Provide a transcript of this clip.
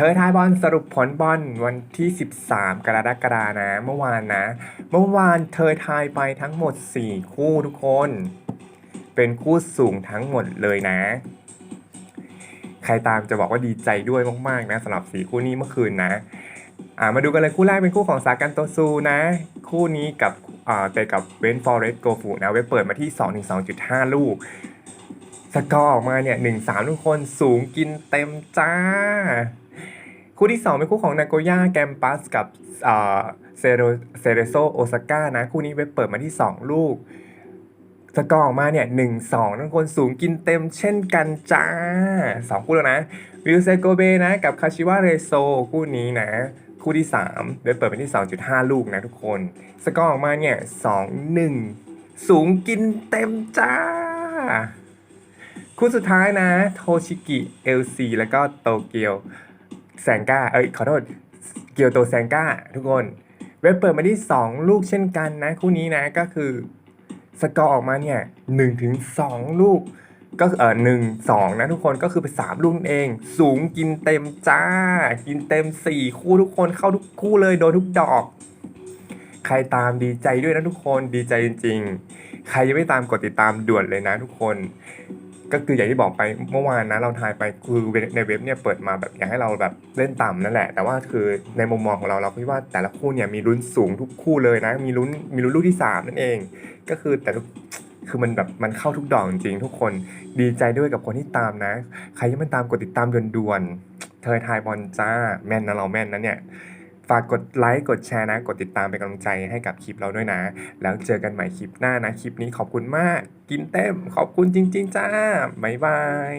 ธอทายบอลสรุปผลบอลวันที่ 13 กรกฎานะ เมื่อวานนะ เมื่อวานเธอทายไปทั้งหมด 4 คู่ทุกคน เป็นคู่สูงทั้งหมดเลยนะ ใครตามจะบอกว่าดีใจด้วยมากๆนะสำหรับสีคู่นี้เมื่อคืนนะอ่ามาดูกันเลยคู่แรกเป็นคู่ของสากันโตซูนะ คู่นี้กับอ่าเตะกับเวนฟอร์เรสโกฟูนะ เว็บเปิดมาที่ 2.2.5 ลูกสกอร์ออกมาเนี่ย1 3ทุกคนสูงกินเต็มจ้า คู่ที่ 2 เป็นคู่ของนาโกย่าแกมปัสกับอ่าเซโรเซเรโซโอซาก้านะ คู่นี้เว็บเปิดมาที่ 2 ลูก สกอร์ออกมาเนี่ยหนึ่งสองทุกคนสูงกินเต็มเช่นกันจ้าสองคู่แล้วนะวิลเซโกเบนะ กับคาชิวาเรโซคู่นี้นะ คู่ที่ 3 เว็บเปิดเป็นที่ 2.5 ลูกนะทุกคน สกอร์ออกมาเนี่ย2 1สูงกินเต็มจ้าคู่สุดท้ายนะ โทชิกิ เอลซี แล้วก็โตเกียว แซงก้าเอ้ยขอโทษเกียวโตแซงก้าทุกคน เว็บเปิดมาที่ 2 ลูกเช่นกันนะ คู่นี้นะก็คือสกอร์ออกมาเนี่ยหนึ่งถึงสองลูกก็เออหนึ่งสองนะทุกคนก็คือเป็นสามลูกนั่นเอง สูงกินเต็มจ้า กินเต็มสี่คู่ทุกคนเข้าทุกคู่เลยโดนทุกดอก ใครตามดีใจด้วยนะทุกคนดีใจจริง ๆ ใครยังไม่ตามกดติดตามด่วนเลยนะทุกคน ก็คืออย่างที่บอกไปเมื่อวานนะเราทายไปคือในเว็บเนี่ยเปิดมาแบบอยากให้เราแบบเล่นต่ำนั่นแหละ แต่ว่าคือในมุมมองของเราเราคิดว่าแต่ละคู่เนี่ยมีลุ้นสูงทุกคู่เลยนะ มีลุ้นมีลุ้นลูกที่สามนั่นเอง ก็คือแต่คือมันแบบมันเข้าทุกดอกจริงทุกคนดีใจด้วยกับคนที่ตามนะ ใครยังไม่ตามกดติดตามด่วนๆเธอทายบอลจ้าแม่นนะเราแม่นนะเนี่ย ฝากกดไลค์กดแชร์นะ กดติดตามเป็นกำลังใจให้กับคลิปเราด้วยนะ แล้วเจอกันใหม่คลิปหน้านะ คลิปนี้ขอบคุณมาก กินเต็มขอบคุณจริง ๆ จ้าบ๊ายบาย